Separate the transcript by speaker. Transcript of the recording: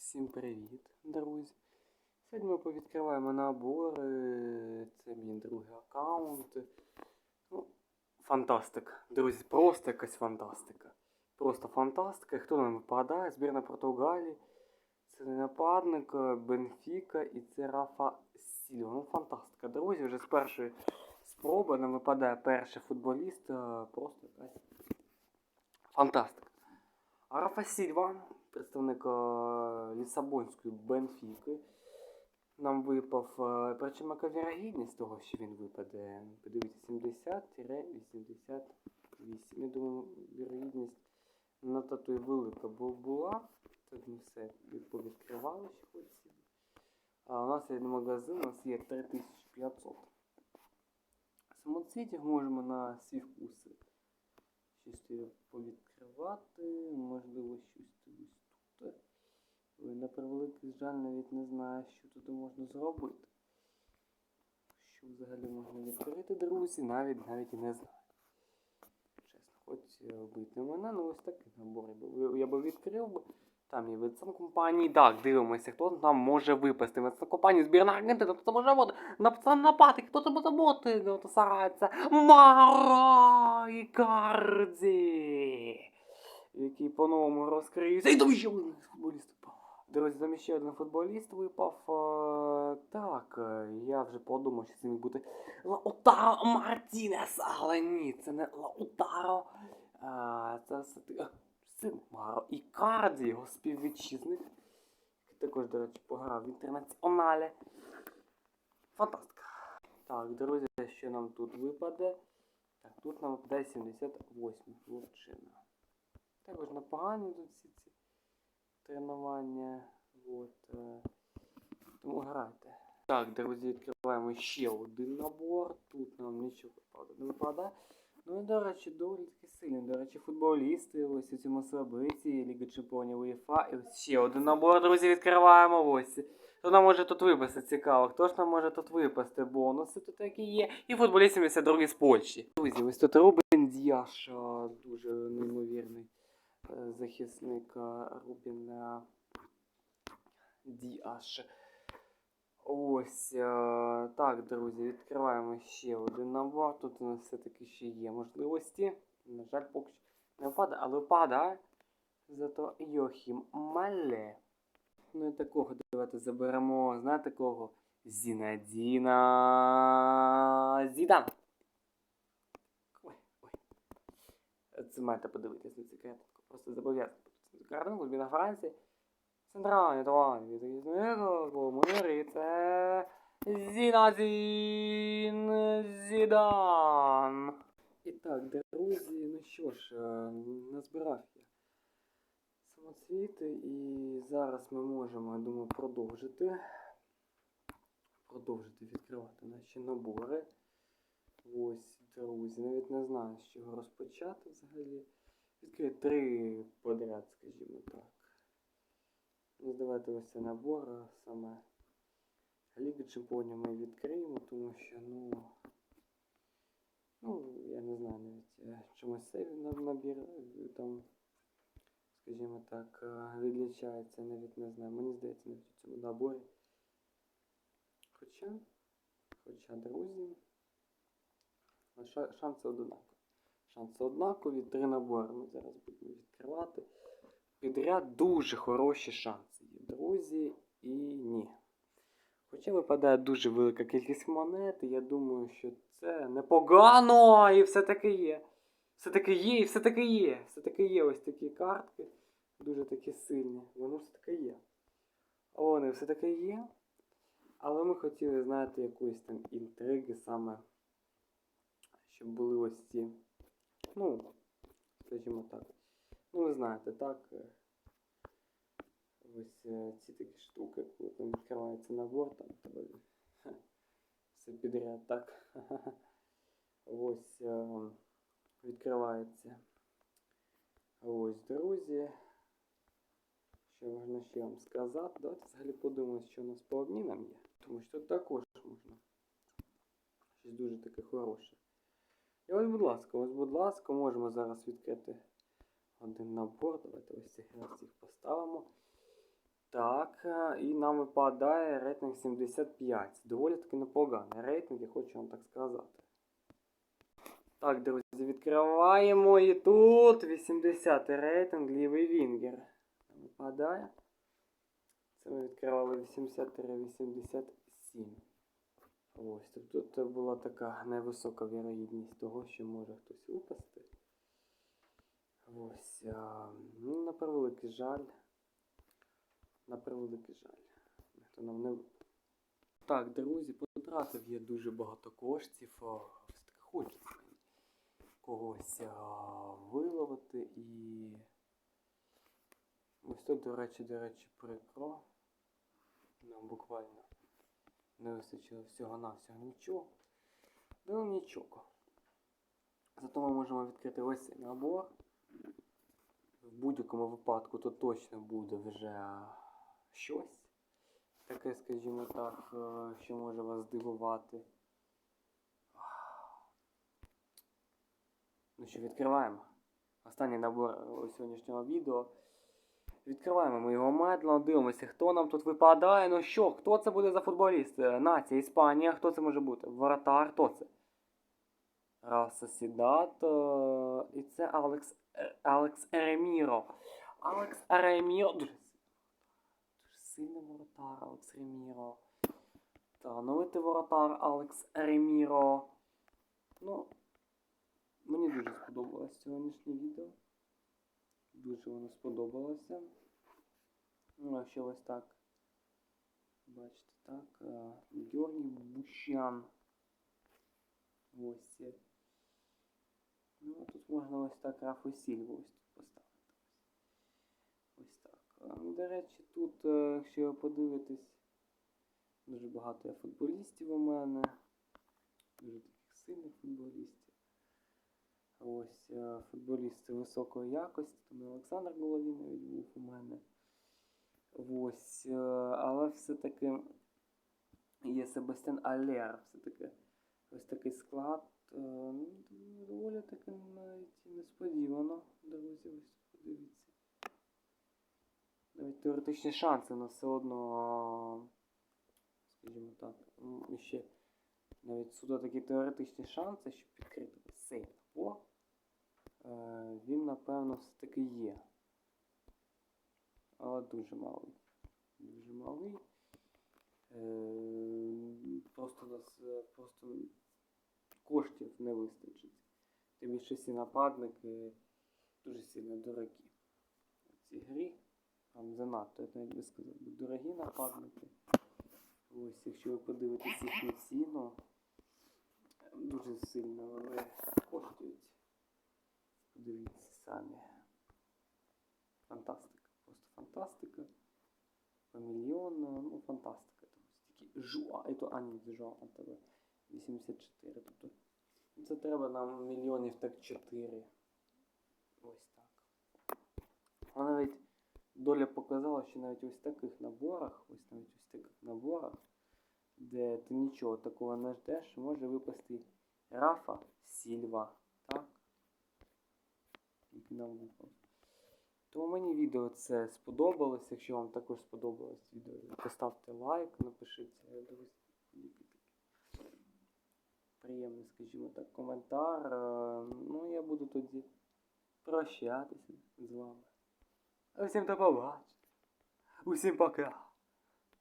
Speaker 1: Всім привіт, друзі! Сьогодні ми повідкриваємо набори. Це мій другий аккаунт. Ну, фантастика. Друзі, просто якась фантастика. Просто фантастика. Хто нам випадає? Збірна Португалії. Це нападник е, Бенфіка і це Рафа Сільва. Ну, фантастика. Друзі, вже з першої спроби нам випадає перший футболіст. е, Просто якась фантастика. А Рафа Сільва, представник е, Лісабонської Бенфіки, нам випав, е, яка вірогідність того, що він випаде. Подивіться, 70-88. Я думаю, вірогідність на тату велика була. Тут ми все від- повідкривали ще хлопці. А у нас є магазин, у нас є 3500. Самоцвітів можемо на свій вкус щось повідкривати, можливо, щось на превеликий жаль, навіть не знаю, що тут можна зробити. Що взагалі можна відкрити, друзі, навіть навіть і не знаю. Чесно, хоч е, вбити мене, ну ось такий набор. я би- відкрив би. Там є від компанії. Так, дивимося, хто там може випасти. Від компанії збірна Аргентина, хто може бути? Написано напати, хто це може бути? Ну, то сарається. Маро Ікарді! Який по-новому розкриється. І там ще один. Друзі, там ще один футболіст випав. Е, Так, е, я вже подумав, що це міг бути Лаутаро Мартінес, але ні, це не Лаутаро. А, це все син Маро Ікарді, його співвітчизник. Також, до речі, пограв в інтернаціоналі. Фантастика. Так, друзі, що нам тут випаде? Так, тут нам випадає 78 хлопчина. Також непогані тут всі тренування. От, е, тому грайте. Так, друзі, відкриваємо ще один набор. Тут нам нічого правда не випадає. Ну і, до речі, доволі таки сильні. До речі, футболісти, ось у цьому собиті, Ліга Чемпіонів УЄФА. І ось ще один набор, друзі, відкриваємо. Ось. Хто нам може тут випасти цікаво? Хто ж нам може тут випасти? Бонуси тут такі є. І футболіст 72 з Польщі. Друзі, ось тут Рубен Діаш, дуже неймовірний е, захисник а, Діаш. Ось е, так, друзі, відкриваємо ще один набор. Тут у нас все-таки ще є можливості. На жаль, поки що не впадає, але впадає. Зато Йохім Мале. Ну і такого давайте заберемо. Знаєте кого? Зінадіна Зідан. Ой, ой. Це маєте подивитися на цю. Просто зобов'язаний подивитися на цю картинку. Збірна Франції. Центральний товар від різного мирі це Зінадін Зідан. І так, друзі, ну що ж, е, назбирав я самоцвіти і зараз ми можемо, я думаю, продовжити. Продовжити відкривати наші набори. Ось, друзі, навіть не знаю, з чого розпочати взагалі. Відкрию три подряд, скажімо так. Ну, давайте ось цей набор саме Ліги Чемпіонів ми відкриємо, тому що, ну, ну, я не знаю навіть е, чомусь цей набір е, там, скажімо так, е, відлічається, навіть не знаю. Мені здається, навіть у цьому наборі. Хоча, хоча, друзі, ша- шанси однакові. Шанси однакові, три набори ми зараз будемо відкривати підряд дуже хороші шанси є, друзі, і ні. Хоча випадає дуже велика кількість монет, і я думаю, що це непогано, і все таки є. Все таки є, і все таки є. Все таки є ось такі картки, дуже такі сильні. Вони все таки є. Вони все таки є. Але ми хотіли, знаєте, якоїсь там інтриги саме, щоб були ось ці, ну, скажімо так. Ну, ви знаєте, так. е, Ось е, ці такі штуки, коли там відкривається набор, там тебе ха, все підряд, так. Ось е, відкривається. Ось, друзі. Що можна ще вам сказати? Давайте взагалі подумаємо, що у нас по обмінам є. Тому що тут також можна. Щось дуже таке хороше. І ось, будь ласка, ось, будь ласка, можемо зараз відкрити один набор. Давайте ось цих раз їх поставимо. Так, е, і нам випадає рейтинг 75. Доволі таки непоганий рейтинг, я хочу вам так сказати. Так, друзі, відкриваємо і тут 80 рейтинг, лівий вінгер. Випадає. Це ми відкривали 80-87. Ось, тобто це була така невисока вірогідність того, що може хтось випасти. Ось. А, ну, на превеликий жаль. На превеликий жаль. Ніхто нам не випав. Так, друзі, потратив я дуже багато коштів. а, Все-таки хочеться когось а, виловити і. Ось тут, до речі, до речі, прикро. Нам буквально не вистачило всього-навсього нічого. Ну нічого. Зато ми можемо відкрити ось цей набор. В будь-якому випадку то точно буде вже щось. Таке, скажімо так, е, що може вас здивувати. Ну що, відкриваємо. Останній набор е, сьогоднішнього відео. Відкриваємо ми його медленно, дивимося, хто нам тут випадає. Ну що, хто це буде за футболіст? Е, Нація, Іспанія, хто це може бути? Воротар, хто це? Расасідато. Е, І це Алекс, е, Алекс Реміро. Алекс Реміро. Дуже сильний воротар Алекс Реміро. Талановитий воротар Алекс Реміро. Ну, мені дуже сподобалось сьогоднішнє відео. Дуже воно сподобалося. Ну, ще ось так. Бачите, так. Георгій Бущан. Ось. Ну, тут можна ось так Рафу Сільву ось тут поставити. Ось так. До речі, тут, е, якщо ви подивитесь, дуже багато є футболістів у мене. Дуже таких сильних футболістів. Ось е, футболісти високої якості, там і Олександр Головін навіть був у мене. Ось, е, але все-таки є Себастьян Алер. Все-таки ось такий склад. е, ну, Доволі таки навіть несподівано, друзі, ось подивіться. Навіть теоретичні шанси, але все одно, скажімо так, ще навіть суто такі теоретичні шанси, щоб відкрити цей набор, він, напевно, все-таки є. Але дуже малий. Дуже малий. Е, Просто нас е, просто коштів не вистачить. Тим більше всі нападники дуже сильно дорогі. В цій грі там занадто, я навіть би сказав, дорогі нападники. Ось, якщо ви подивитесь їхню ціну, дуже сильно вони коштують. Подивіться самі. Фантастика. Просто фантастика. По мільйону, ну фантастика. Там стільки жуа, і то, а ні, це жуа, а тебе 84. Тобто це треба нам мільйонів так 4. Ось так. А навіть доля показала, що навіть ось в таких наборах, ось навіть ось в таких наборах, де ти нічого такого не ждеш, може випасти Рафа Сільва, Так? Який. Тому мені відео це сподобалось. Якщо вам також сподобалось відео, поставте лайк, напишіть, е, приємний, скажімо так, коментар. Е, Ну, я буду тоді прощатися з вами. А Всім до побачення. Усім пока.